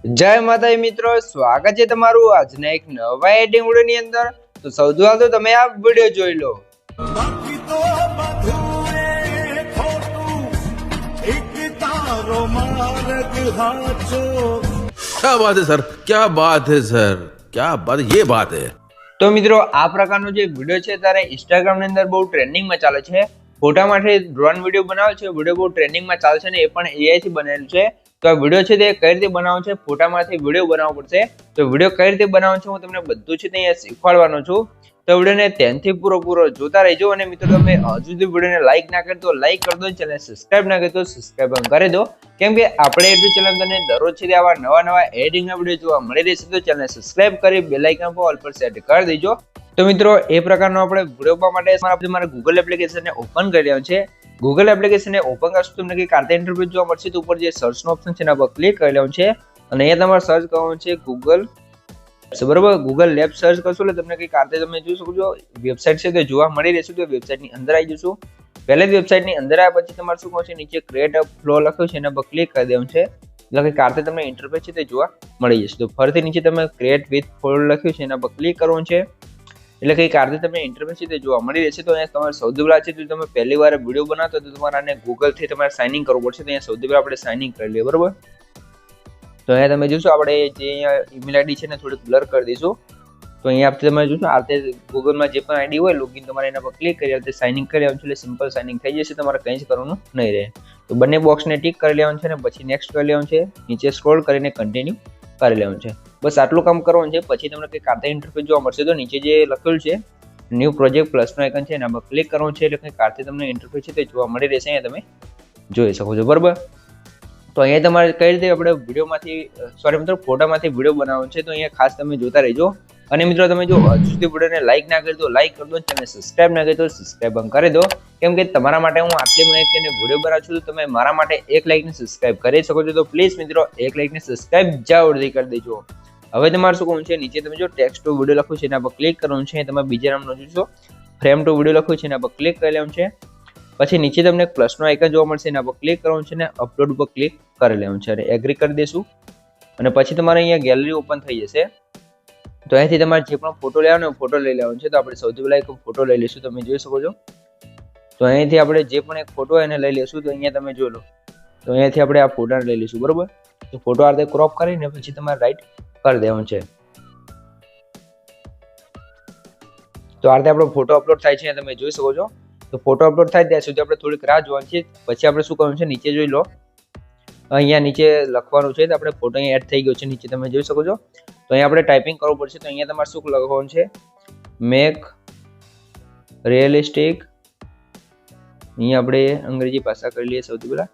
જય માતાજી મિત્રો સ્વાગત છે તમારું આજના એક નવા એડિંગ વિડિયો ની અંદર તો સૌથી પહેલા તો તમે આ વિડિયો જોઈ લો બાકી તો બધું એ ખોટું એક તારો માર્ગ હાચો क्या बात है सर क्या बात है सर क्या बात ये बात है તો મિત્રો આ પ્રકારનો જે વિડિયો છે ત્યારે ઇન્સ્ટાગ્રામ ની અંદર બહુ ટ્રેન્ડિંગમાં ચાલે છે ફોટા માટે ડ્રોન વિડિયો બનાવે છે વિડિયો બહુ ટ્રેન્ડિંગમાં ચાલે છે ને એ પણ એઆઈ થી બનેલું છે તો આ વીડિયો છે તે કઈ રીતે બનાવવાનો છે? ફોટામાંથી વીડિયો બનાવવો પડશે. તો વીડિયો કઈ રીતે બનાવવાનો છે હું તમને બધું છે તે અહીંયા શીખવાડવાનો છું. તો વિડીયોને ત્યાંથી પૂરો પૂરો જોતા રહેજો અને મિત્રો તમે હજુ સુધી વિડીયોને લાઇક ના કરી લાઇક કરી દો ચેનલ સબસ્ક્રાઇબ ના કરી તો સબસ્ક્રાઇબ કરી દો. કેમ કે આપણે એટલું ચેનલ તમને દરરોજ છે આવા નવા નવા એડિંગના વીડિયો જોવા મળી રહેશે તો ચેનલને સબસ્ક્રાઇબ કરી બેલ આઇકન પર ઓલ પર સેટ કરી દેજો. તો મિત્રો એ પ્રકારનો આપણે વીડિયો માટે મારા ગૂગલ એપ્લિકેશનને ઓપન કરી રહ્યા છે. ગૂગલ એપ્લિકેશનને ઓપન કરશો, તમને કંઈક કાર્ય ઇન્ટરફેસ જોવા મળશે તો ઉપર જે સર્ચનો ઓપ્શન છે એના પર ક્લિક કરી લેવાનું છે. અને અહીંયા તમારે સર્ચ કરવાનું છે ગૂગલ બરોબર? ગૂગલ લેબ સર્ચ કરશો એટલે તમને કંઈક કાર્ય તમે જોઈ શકો છો. વેબસાઇટ છે તે જોવા મળી રહેશે તો વેબસાઇટની અંદર આવી જશું. પહેલે જ વેબસાઇટની અંદર આવ્યા પછી તમારે શું કહો છે? નીચે ક્રિએટ ફ્લો લખ્યું છે, એના પર ક્લિક કરી દેવાનું છે. એટલે કે તમને ઇન્ટરફેસ છે તે જોવા મળી જશે. તો ફરીથી નીચે તમે ક્રિએટ વિથ ફોલ્ડ લખ્યું છે, એના પર ક્લિક કરવાનું છે. એટલે કંઈક આ રીતે તમને ઇન્ટરફેસ છે તે જોવા મળી રહેશે. તો અહીંયા તમારે સૌથી પહેલાં છે જો તમે પહેલી વાર વીડિયો બનાવતો તો તમારે આને ગૂગલથી તમારે સાઇનિંગ કરવું પડશે. તો અહીંયા સૌથી પહેલાં આપણે સાઇનિંગ ઇન કરી લઈએ, બરાબર? તો અહીંયા તમે જોશો, આપણે જે અહીંયા ઈમેલ આઈડી છે ને થોડીક બ્લર કરી દઈશું. તો અહીંયા આપણે તમે જોશો, આ રીતે ગૂગલમાં જે પણ આઈડી હોય લોગિન તમારે એના પર ક્લિક કરી રીતે સાઇનિંગ કરી લેવાનું છે. એટલે સિમ્પલ સાઇનિંગ થઈ જશે, તમારે કંઈ જ કરવાનું નહીં રહે. તો બંને બોક્સને ટિક કરી લેવાનું છે ને પછી નેક્સ્ટ કરી લેવાનું છે. નીચે સ્ક્રોલ કરીને કન્ટિન્યુ કરી લેવાનું છે. બસ આટલું કામ કરવાનું છે. પછી તમને કંઈક કાર્તે ઇન્ટરફેસ જોવા મળશે. તો નીચે જે લખેલું છે ન્યૂ પ્રોજેક્ટ પ્લસનો આઇકન છે, એના પર ક્લિક કરવાનું છે, એટલે કંઈક કાર્તે તમને ઇન્ટરફેસ છે તે જોવા મળી રહેશે. અહીંયા તમે જોઈ શકો છો. બરાબર? તો અહીંયા તમારે કઈ રીતે આપણે વિડીયોમાંથી સોરી મિત્રો, ફોટામાંથી વીડિયો બનાવવાનો છે, તો અહીંયા ખાસ તમે જોતા રહેજો. અને મિત્રો, તમે જો હજુ સુધી વિડીયોને લાઈક ના કરી દો લાઈક કરી દો ચેનલ સબસ્ક્રાઇબ ના કરી દો સબસ્ક્રાઇબ કરી દો. કેમ કે તમારા માટે હું આટલી અને વીડિયો બનાવું છું તમે મારા માટે એક લાઇકને સબસ્ક્રાઇબ કરી શકો છો. તો પ્લીઝ મિત્રો, એક લાઈક ને સબસ્ક્રાઇબ જાવડથી કરી દેજો. હવે તમારે શું કહું છે? નીચે તમે જો ટેક્સ્ટ ટુ વીડિયો લખ્યું છે, એના પર ક્લિક કરવાનું છે, તમે બીજા નામનો જોશો. ફ્રેમ ટુ વીડિયો લખ્યું છે, એના પર ક્લિક કરી લેવાનું છે. પછી નીચે તમને પ્લસનો આઇકન જોવા મળશે, એના પર ક્લિક કરવાનું છે ને અપલોડ ઉપર ક્લિક કરી લેવાનું છે. અને એગ્રી કરી દઈશું અને પછી તમારે અહીંયા ગેલેરી ઓપન થઈ જશે. તો અહીંયાથી તમારે જે પણ ફોટો લેવાનો ફોટો લઈ લેવાનો છે. તો આપણે સૌથી પહેલાં એક ફોટો લઈ લઈશું, તમે જોઈ શકો છો. તો અહીંયાથી આપણે જે પણ એક ફોટો એને લઈ લઈશું. તો અહીંયા તમે જોઈ લો. તો અહીંયાથી આપણે આ ફોટાને લઈ લઈશું, બરોબર? તો ફોટો આ ક્રોપ કરીને પછી તમારે રાઈટ કરી દેવાનું છે. તો આ રીતે આપણો ફોટો અપલોડ થાય છે, તમે જોઈ શકો છો. તો ફોટો અપલોડ થાય ત્યાં સુધી આપણે થોડીક રાહ જોવાની છે. પછી આપણે શું કરવાનું છે, નીચે જોઈ લો. અહીંયા નીચે લખવાનું છે, તો આપણે ફોટો અહીંયા એડ થઈ ગયો છે, નીચે તમે જોઈ શકો છો. તો અહીંયા આપણે ટાઈપિંગ કરવું પડશે, તો અહીંયા તમારે શું લખવાનું છે? મેક રિયલિસ્ટિક અહીંયા આપણે અંગ્રેજી ભાષા કરી લઈએ સૌથી પહેલાં.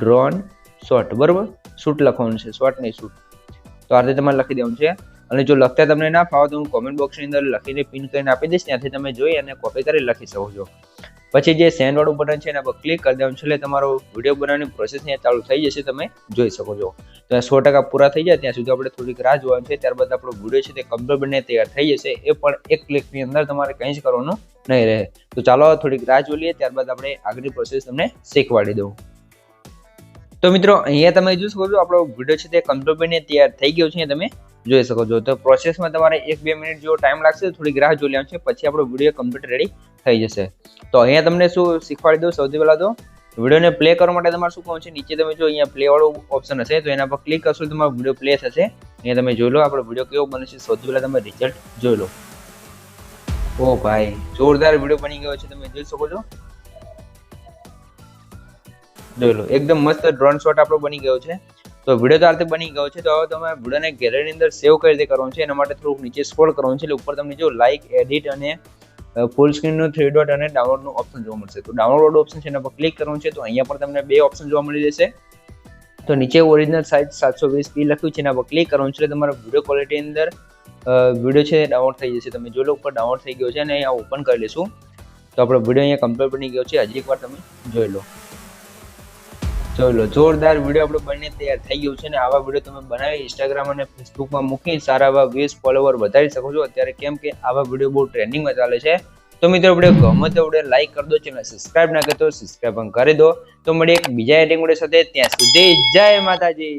ડ્રોન શોટ બરાબર? શૂટ લખવાનું છે શોર્ટ નહીં શૂટ તો આ રીતે તમારે લખી દેવાનું છે. અને જો લખતા તમને ના ફાવે તો હું કોમેન્ટ બોક્સની અંદર લખીને પિન કરીને આપી દઈશ, ત્યાંથી તમે જોઈ અને કોપી કરી લખી શકો છો. પછી જે સેન્ડ વાળું બટન છે એના પર ક્લિક કરી દેવાનું. છે એટલે તમારો વીડિયો બનાવવાની પ્રોસેસ અહીંયા ચાલુ થઈ જશે, તમે જોઈ શકો છો. તો સો ટકા પૂરા થઈ જાય, ત્યાં સુધી આપણે થોડીક રાહ જોવાની છે. ત્યારબાદ આપણો વીડિયો છે તે કમ્પ્લીટ બને તૈયાર થઈ જશે. એ પણ એક ક્લિકની અંદર તમારે કંઈ જ કરવાનું નહીં રહે. તો ચાલો થોડીક રાહ જોઈ લઈએ, ત્યારબાદ આપણે આગળની પ્રોસેસ તમને શીખવાડી દઉં. તો મિત્રો, અહીંયા તમે જોઈ શકો છો, આપણો વીડિયો છે તે કમ્પ્લીટ બને તૈયાર થઈ ગયો છે તમે જોઈ શકો છો. તો પ્રોસેસમાં તમારે એક બે મિનિટ જેવો ટાઈમ લાગશે થોડીક રાહ જોઈ લેવાનું છે, પછી આપણો વીડિયો કમ્પ્લીટ રેડી થઈ જશે. તો અહીંયા તમને શું શીખવાડી દઉં, સૌથી પહેલાં તો વિડીયોને પ્લે કરવા માટે તમારે શું કહું છે, નીચે તમે જો અહીંયા પ્લે વાળું ઓપ્શન હશે, તો એના પર ક્લિક કરશો તમારો વીડિયો પ્લે થશે. અહીંયા તમે જોઈ લો, આપણો વીડિયો કેવો બને છે, સૌથી પહેલાં તમે રિઝલ્ટ જોઈ લો. ઓ ભાઈ, જોરદાર વીડિયો બની ગયો છે, તમે જોઈ શકો છો. જોઈ લો, એકદમ મસ્ત ડ્રોન શોટ આપણો બની ગયો છે. તો વીડિયો તો આ રીતે બની ગયો છે. તો હવે તમે વિડીયોને ગેલેરીની અંદર સેવ કઈ રીતે કરવાનું છે, એના માટે થોડુંક નીચે સ્ક્રોલ કરવાનું છે, એટલે ઉપર તમને જો લાઇક એડિટ અને ફૂલ સ્ક્રીનનું થ્રી ડોટ અને ડાઉનલોડનું ઓપ્શન જોવા મળશે. તો ડાઉનલોડ ઓપ્શન છે એના પર ક્લિક કરવાનું છે, તો અહીંયા પણ તમને બે ઓપ્શન જોવા મળી જશે. તો નીચે ઓરિજિનલ સાઇઝ સાતસો વીસ પી લખ્યું છે, એના પર ક્લિક કરવાનું છે, એટલે તમારા વીડિયો ક્વોલિટી અંદર વીડિયો છે ડાઉનલોડ થઈ જશે. તમે જોઈ લો, ઉપર ડાઉનલોડ થઈ ગયો છે અને અહીંયા ઓપન કરી લઈશું. તો આપણો વીડિયો અહીંયા કમ્પ્લીટ બની ગયો છે. હજી એકવાર તમે જોઈ લો. જોઈ લો. જોરદાર વીડિયો આપણો બંને તૈયાર થઈ ગયો છે ને આવા વીડિયો તમે બનાવી ઇન્સ્ટાગ્રામ અને ફેસબુકમાં મૂકી સારા એવા વીસ ફોલોવર વધારી શકો છો. અત્યારે કેમ કે આવા વીડિયો બહુ ટ્રેન્ડિંગમાં ચાલે છે. તો મિત્રો આપણે ગમે તો આપણે લાઈક કરી દો ચેનલ સબસ્ક્રાઇબ ના કરતો સબસ્ક્રાઈબ પણ કરી દો. તો મળીએ એક બીજા વીડિયો સાથે. ત્યાં સુધી જય માતાજી.